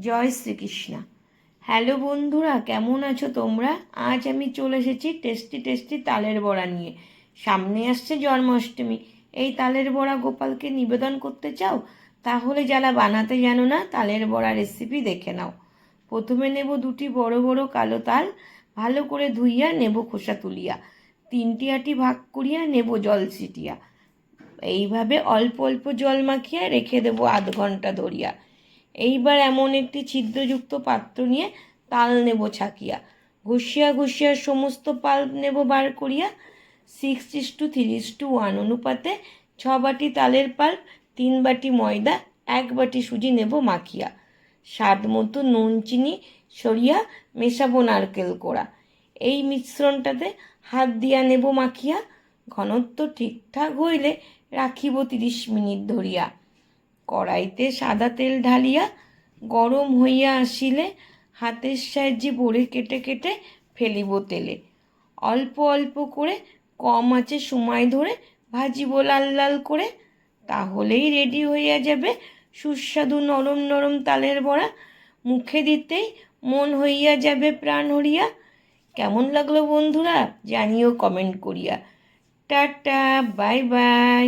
জয় Shrikrishna. Hello বন্ধুরা, কেমন আছো তোমরা? আজ আমি চলে এসেছি টেস্টি টেস্টি তালের বড়া নিয়ে। সামনে আসছে জন্মাষ্টমী। এই তালের বড়া গোপালকে নিবেদন করতে চাও? তাহলে যারা বানাতে জানো না, তালের বড়া রেসিপি দেখে নাও। প্রথমে নেব দুটি বড় বড় কালো তাল, ভালো করে ধুইয়া নেব খোসা তুলিয়া। তিনটি আটি ভাগ করিয়া নেব জল ছিটিয়া। এইভাবে অল্প অল্প জল মাখিয়া রেখে দেবো আধ ঘণ্টা ধরিয়া। এইবার এমন একটি ছিদ্রযুক্ত পাত্র নিয়ে তাল নেব ছাকিয়া। ঘষিয়া ঘষিয়া সমস্ত পাল্প নেব বার করিয়া। Six is to three is to one অনুপাতে ছ বাটি তালের পাল্প, তিন বাটি ময়দা, এক বাটি সুজি নেব মাখিয়া। স্বাদ মতো নুন, চিনি, সরিয়া মেশাবো নারকেল কোড়া। এই মিশ্রণটাতে হাত দিয়া নেব মাখিয়া। ঘনত্ব ঠিকঠাক হইলে রাখিব তিরিশ মিনিট ধরিয়া। কড়াইতে সাদা তেল ঢালিয়া গরম হইয়া আসিলে হাতের সাহায্যে বড়ে কেটে কেটে ফেলিব তেলে। অল্প অল্প করে কম আছে সময় ধরে ভাজিব লাল লাল করে, তাহলেই রেডি হইয়া যাবে সুস্বাদু নরম নরম তালের বড়া। মুখে দিতেই মন হইয়া যাবে প্রাণ হরিয়া। কেমন লাগল বন্ধুরা জানিও কমেন্ট করিয়া। Tata, bye bye.